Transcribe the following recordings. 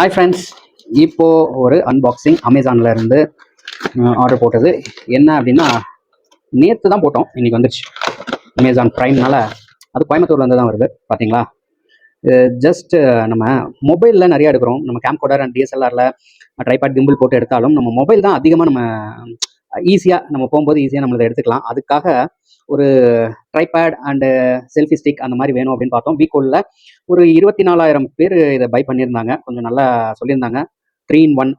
Hi friends இப்போது ஒரு unboxing அமேசானில் இருந்து ஆர்டர் போட்டது. என்ன அப்படின்னா நேற்று தான் போட்டோம். இன்னைக்கு வந்துருச்சு. அமேசான் ப்ரைம்னால அது கோயம்புத்தூர்ல இருந்து தான் வருது பார்த்தீங்களா ஜஸ்ட் நம்ம மொபைலில் நிறையா எடுக்கிறோம். நம்ம கேம்கோடர் அண்ட் டிஎஸ்எல்ஆரில் ட்ரைபேட் கிம்பிள் போட்டு எடுத்தாலும் நம்ம மொபைல் தான் அதிகமாக நம்ம ஈஸியாக நம்ம போகும்போது ஈஸியாக நம்மளதை எடுத்துக்கலாம். அதுக்காக ஒரு ட்ரைபேட் அண்டு செல்ஃபி ஸ்டிக் அந்த மாதிரி வேணும் அப்படின்னு பார்த்தோம். வீக்கோலில் ஒரு இருபத்தி நாலாயிரம் பேர் இதை பை பண்ணியிருந்தாங்க. கொஞ்சம் நல்லா சொல்லியிருந்தாங்க. Three in one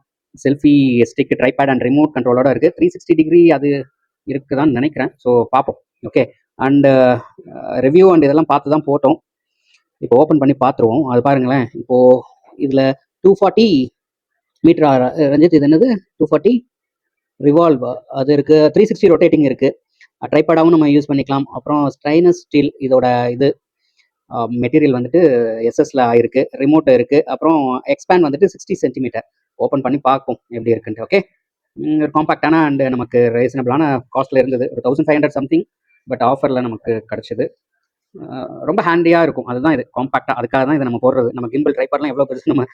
selfie stick tripod and remote கண்ட்ரோலோட இருக்குது த்ரீ சிக்ஸ்டி டிகிரி அது இருக்குதான்னு நினைக்கிறேன். ஸோ பார்ப்போம். ஓகே அண்டு ரிவ்யூ அண்ட் இதெல்லாம் பார்த்து தான் போட்டோம். இப்போ ஓப்பன் பண்ணி பார்த்துருவோம். அது பாருங்களேன். இப்போது இதில் டூ ஃபார்ட்டி மீட்டர் ரஞ்சித் இது என்னது? டூ ஃபார்ட்டி ரிவால்வ் அது இருக்கு த்ரீ சிக்ஸ்டி ரொட்டேட்டிங் இருக்கு. ட்ரைபேடாகவும் நம்ம யூஸ் பண்ணிக்கலாம். அப்புறம் ஸ்ட்ரைனஸ் ஸ்டீல் இதோட இது மெட்டீரியல் வந்துட்டு எஸ்எஸ்ல ஆயிருக்கு ரிமோட் இருக்கு அப்புறம் எக்ஸ்பேண்ட் வந்துட்டு சிக்ஸ்டி சென்டிமீட்டர் ஓப்பன் பண்ணி பார்ப்போம் எப்படி இருக்குன்ட்டு ஓகே ஒரு காம்பாக்டான அண்ட் நமக்கு ரீசனபிளான காஸ்ட்ல இருந்தது. ஒரு thousand five hundred something but ஆஃபரில் நமக்கு கிடச்சிது. ரொம்ப ஹேண்டியாக இருக்கும். அதுதான் இது காம்பாக்டாக அதுக்காக தான் இதை நம்ம போடுறது. நம்ம கிம்பிள் ட்ரைபர்லாம் எவ்வளோ பெருசு நம்ம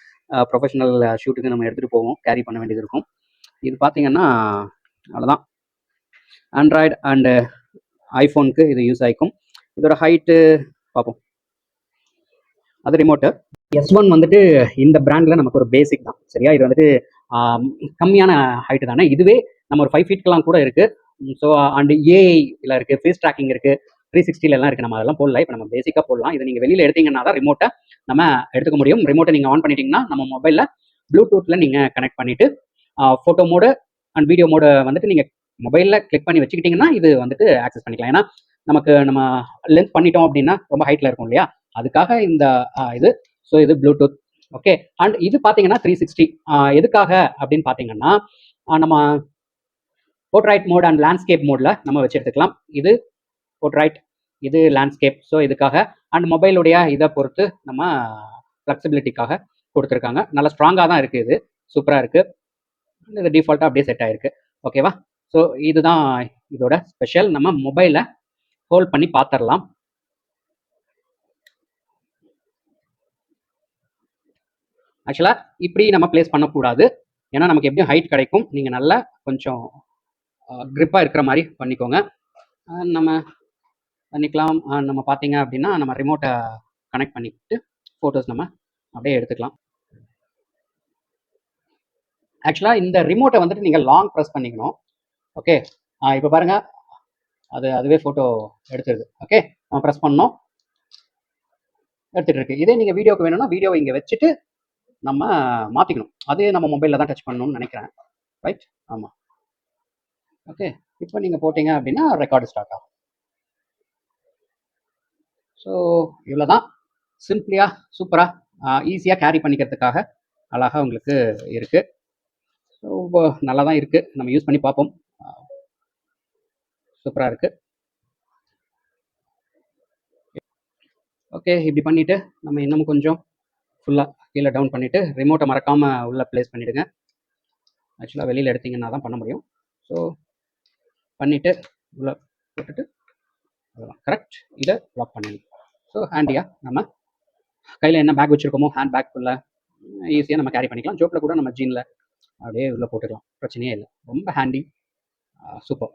ப்ரொஃபஷனல் ஷூட்டுக்கு நம்ம எடுத்துகிட்டு போவோம். கேரி பண்ண வேண்டியது இருக்கும். இது பார்த்தீங்கன்னா அவ்வளோதான் ஆண்ட்ராய்டு அண்டு ஐஃபோனுக்கு இது யூஸ் ஆகிக்கும் இதோட ஹைட்டு பார்ப்போம் அது ரிமோட்டு எஸ் ஒன் வந்துட்டு இந்த பிராண்டில் நமக்கு ஒரு பேசிக் தான். சரியா? இது வந்துட்டு கம்மியான ஹைட்டு தானே? இதுவே நம்ம ஒரு ஃபைவ் ஃபீட்க்கெலாம் கூட இருக்குது ஸோ அண்டு ஏஐல இருக்குது ஃபேஸ் ட்ராக்கிங் இருக்குது த்ரீ சிக்ஸ்டிலலாம் இருக்குது நம்ம அதெல்லாம் போடல. இப்போ நம்ம பேசிக்காக போடலாம். இதை நீங்கள் வெளியில் எடுத்தீங்கன்னா தான் ரிமோட்டை நம்ம எடுத்துக்க முடியும். ரிமோட்டை நீங்கள் ஆன் பண்ணிட்டீங்கன்னா நம்ம மொபைலில் ப்ளூடூத்தில் நீங்கள் கனெக்ட் பண்ணிவிட்டு photo mode and video mode வந்துட்டு நீங்கள் மொபைலில் கிளிக் பண்ணி வச்சுக்கிட்டிங்கன்னா இது வந்துட்டு ஆக்சஸ் பண்ணிக்கலாம். ஏன்னா நமக்கு நம்ம லென்த் பண்ணிட்டோம் அப்படின்னா ரொம்ப ஹைட்டில் இருக்கும் இல்லையா? அதுக்காக இந்த இது. ஸோ இது ப்ளூடூத் ஓகே அண்ட் இது பார்த்தீங்கன்னா த்ரீ சிக்ஸ்டி எதுக்காக அப்படின்னு பார்த்தீங்கன்னா நம்ம போர்ட்ரைட் மோட் அண்ட் லேண்ட்ஸ்கேப் மோடில் நம்ம வச்சு எடுத்துக்கலாம். இது போர்ட்ரைட் இது லேண்ட்ஸ்கேப் ஸோ இதுக்காக. அண்ட் மொபைலுடைய இதை பொறுத்து நம்ம ஃப்ளெக்சிபிலிட்டிக்காக கொடுத்துருக்காங்க. நல்லா ஸ்ட்ராங்காக தான் இருக்குது இது. சூப்பராக இருக்குது டிஃபால்ட்டாக அப்படியே செட் ஆயிருக்கு. ஓகேவா ஸோ இதுதான் இதோட ஸ்பெஷல் நம்ம மொபைலை ஹோல்ட் பண்ணி பார்த்துடலாம். ஆக்சுவலாக இப்படி நம்ம ப்ளேஸ் பண்ணக்கூடாது. ஏன்னா நமக்கு எப்படியும் ஹைட் கிடைக்கும். நீங்கள் நல்லா கொஞ்சம் க்ரிப்பாக இருக்கிற மாதிரி பண்ணிக்கோங்க. நம்ம பண்ணிக்கலாம். நம்ம பார்த்தீங்க அப்படின்னா நம்ம ரிமோட்டை கனெக்ட் பண்ணிக்கிட்டு ஃபோட்டோஸ் நம்ம அப்படியே எடுத்துக்கலாம். ஆக்சுவலாக இந்த ரிமோட்டை வந்துட்டு நீங்கள் லாங் ப்ரெஸ் பண்ணிக்கணும். ஓகே இப்போ பாருங்க. அது அதுவே ஃபோட்டோ எடுத்துருது. ஓகே நம்ம ப்ரெஸ் பண்ணோம். எடுத்துகிட்டு இருக்கு. இதே நீங்கள் வீடியோக்கு வேணும்னா வீடியோ இங்கே வச்சுட்டு நம்ம மாற்றிக்கணும் அதே நம்ம மொபைலில் தான் டச் பண்ணணும்னு நினைக்கிறேன். ரைட் ஆமாம் ஓகே இப்போ நீங்கள் போட்டிங்க அப்படின்னா ரெக்கார்டு ஸ்டார்ட் ஆகும். ஸோ இவ்வளோ தான் சிம்பிளியாக சூப்பராக ஈஸியாக கேரி பண்ணிக்கிறதுக்காக அழகாக உங்களுக்கு இருக்குது நல்லா தான் இருக்குது நம்ம யூஸ் பண்ணி பார்ப்போம். சூப்பராக இருக்குது ஓகே இப்படி பண்ணிவிட்டு நம்ம இன்னும் கொஞ்சம் ஃபுல்லாக கீழே டவுன் பண்ணிவிட்டு ரிமோட்டை மறக்காமல் உள்ளே ப்ளேஸ் பண்ணிவிடுங்க ஆக்சுவலாக வெளியில் எடுத்திங்கன்னா தான் பண்ண முடியும். ஸோ பண்ணிவிட்டு உள்ளே போட்டுட்டு கரெக்ட் இதை லாக் பண்ணிடணும். ஸோ ஹேண்டியாக நம்ம கையில் என்ன பேக் வச்சுருக்கோமோ ஹேண்ட் பேக்குள்ளே ஈஸியாக நம்ம கேரி பண்ணிக்கலாம். ஜோப்பில் கூட நம்ம ஜீனில் அப்படியே உள்ளே போட்டுக்கலாம். பிரச்சனையே இல்லை. ரொம்ப ஹேண்டி சூப்பர்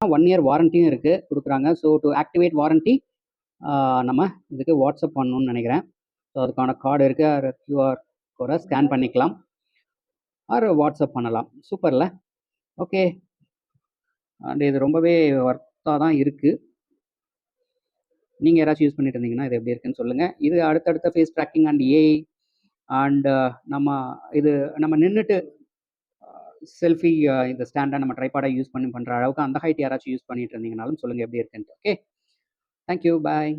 ஒன் இயர் வாரண்டியும் இருக்குது கொடுக்குறாங்க. ஸோ டு ஆக்டிவேட் வாரண்டி நம்ம இதுக்கு வாட்ஸ்அப் பண்ணணும்னு நினைக்கிறேன். ஸோ அதுக்கான கார்டு இருக்குது கியூஆர் கோடை ஸ்கேன் பண்ணிக்கலாம். ஆர் வாட்ஸ்அப் பண்ணலாம். சூப்பரில் ஓகே அண்ட் இது ரொம்பவே ஒர்த்தாக தான் இருக்குது நீங்கள் யாராச்சும் யூஸ் பண்ணிட்டு இருந்தீங்கன்னா இது எப்படி இருக்குன்னு சொல்லுங்கள் இது அடுத்தடுத்த face tracking and AI and நம்ம இது நம்ம நின்றுட்டு செல்ஃபி இந்த ஸ்டாண்டாக நம்ம ட்ரைபாடாக யூஸ் பண்ணி பண்ணுற அளவுக்கு அந்த ஹைட் யாராச்சும் யூஸ் பண்ணிட்டு இருந்தீங்கனாலும் சொல்லுங்கள் எப்படி இருக்குன்ட்டு ஓகே தேங்க்யூ பாய்